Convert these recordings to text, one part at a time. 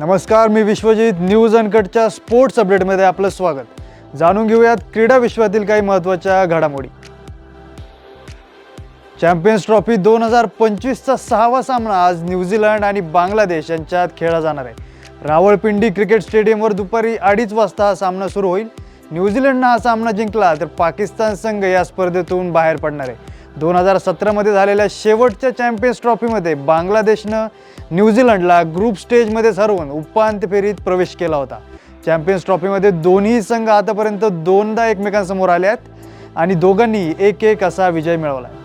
नमस्कार मी विश्वजित. न्यूज अनकटच्या स्पोर्ट्स अपडेटमध्ये आपलं स्वागत. जाणून घेऊयात क्रीडा विश्वातील काही महत्त्वाच्या घडामोडी. चॅम्पियन्स ट्रॉफी दोन हजार पंचवीसचा सहावा सामना आज न्यूझीलंड आणि बांगलादेश यांच्यात खेळला जाणार आहे. रावळपिंडी क्रिकेट स्टेडियमवर दुपारी अडीच वाजता हा सामना सुरू होईल. न्यूझीलंडनं हा सामना जिंकला तर पाकिस्तान संघ या स्पर्धेतून बाहेर पडणार आहे. दोन हजार सतरामध्ये झालेल्या शेवटच्या चॅम्पियन्स ट्रॉफीमध्ये बांगलादेशनं न्यूझीलंडला ग्रुप स्टेजमध्येच हरवून उपांत्य फेरीत प्रवेश केला होता. चॅम्पियन्स ट्रॉफीमध्ये दोन्ही संघ आतापर्यंत दोनदा एकमेकांसमोर आले आहेत आणि दोघांनी एक एक असा विजय मिळवला आहे.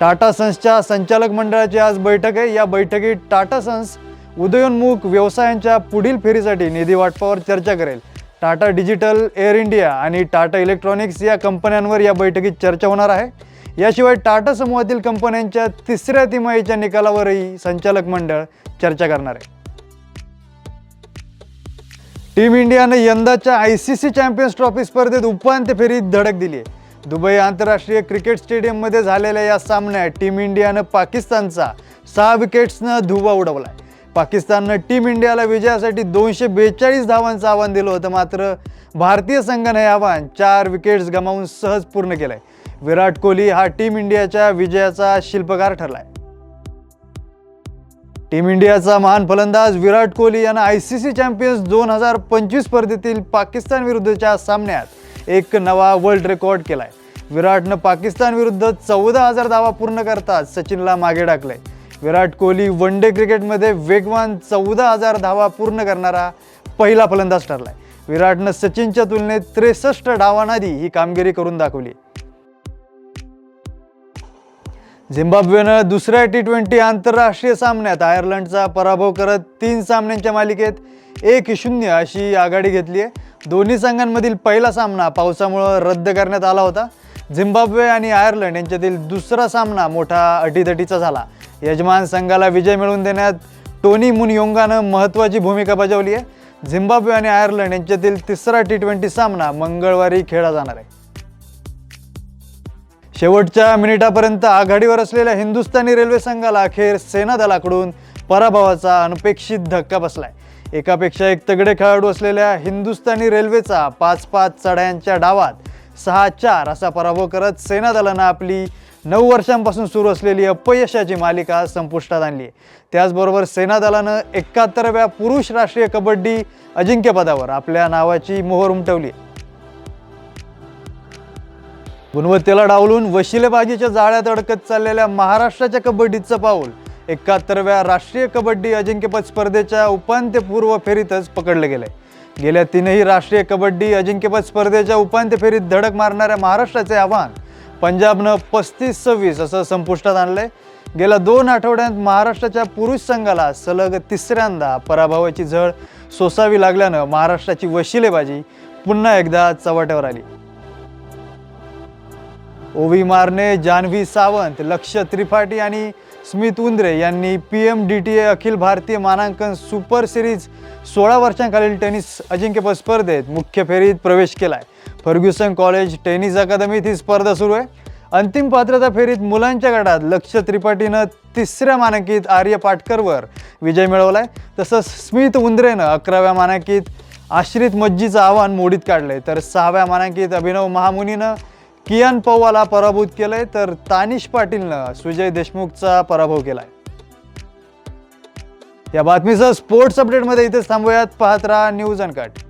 टाटा सन्सच्या संचालक मंडळाची आज बैठक आहे. या बैठकीत टाटा सन्स उदयोन्मुख व्यवसायांच्या पुढील फेरीसाठी निधी वाटपावर चर्चा करेल. टाटा डिजिटल एअर इंडिया आणि टाटा इलेक्ट्रॉनिक्स या कंपन्यांवर या बैठकीत चर्चा होणार आहे. याशिवाय टाटा समूहातील कंपन्यांच्या तिसऱ्या तिमाहीच्या निकालावरही संचालक मंडळ चर्चा करणार आहे. टीम इंडियानं यंदाच्या I C C champions trophy स्पर्धेत उपांत्य फेरीत धडक दिली आहे. दुबई आंतरराष्ट्रीय क्रिकेट स्टेडियममध्ये झालेल्या या सामन्यात टीम इंडियानं पाकिस्तानचा सहा विकेट्सनं धुवा उडवलाय. पाकिस्ताननं टीम इंडियाला विजयासाठी दोनशे बेचाळीस धावांचं आव्हान दिलं होतं. मात्र भारतीय संघानं हे आव्हान चार विकेट्स गमावून सहज पूर्ण केलंय. विराट कोहली हा टीम इंडियाच्या विजयाचा शिल्पकार ठरलाय. टीम इंडियाचा महान फलंदाज विराट कोहली यानं आय सी सी चॅम्पियन्स दोन हजार पंचवीस स्पर्धेतील पाकिस्तान विरुद्धच्या सामन्यात एक नवा वर्ल्ड रेकॉर्ड केलाय. विराटनं पाकिस्तान विरुद्ध चौदा हजार धावा पूर्ण करताच सचिनला मागे टाकलंय. विराट कोहली वन डे क्रिकेटमध्ये वेगवान चौदा हजार धावा पूर्ण करणारा पहिला फलंदाज ठरलाय विराटनं सचिनच्या तुलनेत त्रेसष्ट डावांआधी ही कामगिरी करून दाखवली. झिम्बाब्वेनं दुसऱ्या टी ट्वेंटी आंतरराष्ट्रीय सामन्यात आयर्लंडचा पराभव करत तीन सामन्यांच्या मालिकेत एक शून्य अशी आघाडी घेतली आहे दोन्ही संघांमधील पहिला सामना पावसामुळं रद्द करण्यात आला होता. झिम्बाब्वे आणि आयर्लंड यांच्यातील दुसरा सामना मोठा अटीतटीचा झाला. यजमान संघाला विजय मिळवून देण्यात टोनी मुनयोंगानं महत्त्वाची भूमिका बजावली आहे. झिम्बाब्वे आणि आयर्लंड यांच्यातील तिसरा टी ट्वेंटी सामना मंगळवारी खेळला जाणार आहे. शेवटच्या मिनिटापर्यंत आघाडीवर असलेल्या हिंदुस्थानी रेल्वे संघाला अखेर सेना दलाकडून पराभवाचा अनपेक्षित धक्का बसलाय. एकापेक्षा एक तगडे खेळाडू असलेल्या हिंदुस्थानी रेल्वेचा पाच पाच चढ्यांच्या डावात सहा चार असा पराभव करत सेना दलानं आपली नऊ वर्षांपासून सुरू असलेली अपयशाची मालिका संपुष्टात आणली आहे. त्याचबरोबर सेना दलानं एकाहत्तरव्या पुरुष राष्ट्रीय कबड्डी अजिंक्यपदावर आपल्या नावाची मोहर उमटवली आहे. गुणवत्तेला डावलून वशिलेबाजीच्या जाळ्यात अडकत चाललेल्या महाराष्ट्राच्या कबड्डीचं पाऊल एकाहत्तरव्या राष्ट्रीय कबड्डी अजिंक्यपद स्पर्धेच्या उपांत्यपूर्व फेरीतच पकडलं गेलंय. गेल्या तीनही राष्ट्रीय कबड्डी अजिंक्यपद स्पर्धेच्या उपांत्य फेरीत धडक मारणाऱ्या महाराष्ट्राचे आव्हान पंजाबनं पस्तीस सव्वीस असं संपुष्टात आणलंय. गेल्या दोन आठवड्यात महाराष्ट्राच्या पुरुष संघाला सलग तिसऱ्यांदा पराभवाची झळ सोसावी लागल्यानं महाराष्ट्राची वशिलेबाजी पुन्हा एकदा चव्हाट्यावर आली. ओवी मारने जान्हवी सावंत लक्ष त्रिपाठी आणि स्मित उंद्रे यांनी P M D T A अखिल भारतीय मानांकन सुपर सिरीज सोळा वर्षांखालील टेनिस अजिंक्यपद स्पर्धेत मुख्य फेरीत प्रवेश केला आहे फर्ग्युसन कॉलेज टेनिस अकादमीत ही स्पर्धा सुरू आहे. अंतिम पात्रता फेरीत मुलांच्या गटात लक्ष त्रिपाठीनं तिसऱ्या मानांकित आर्य पाटकरवर विजय मिळवला आहे तसंच स्मित उंद्रेनं अकराव्या मानांकित आश्रित मज्जीचं आव्हान मोडीत काढलं आहे तर सहाव्या मानांकित अभिनव महामुनीनं कियान पवाला पराभूत केलंय तर तानिश पाटीलनं सुजय देशमुखचा पराभव केलाय. या बातमीचं स्पोर्ट्स अपडेटमध्ये इथेच थांबूयात. पाहत राहा न्यूज अनकट.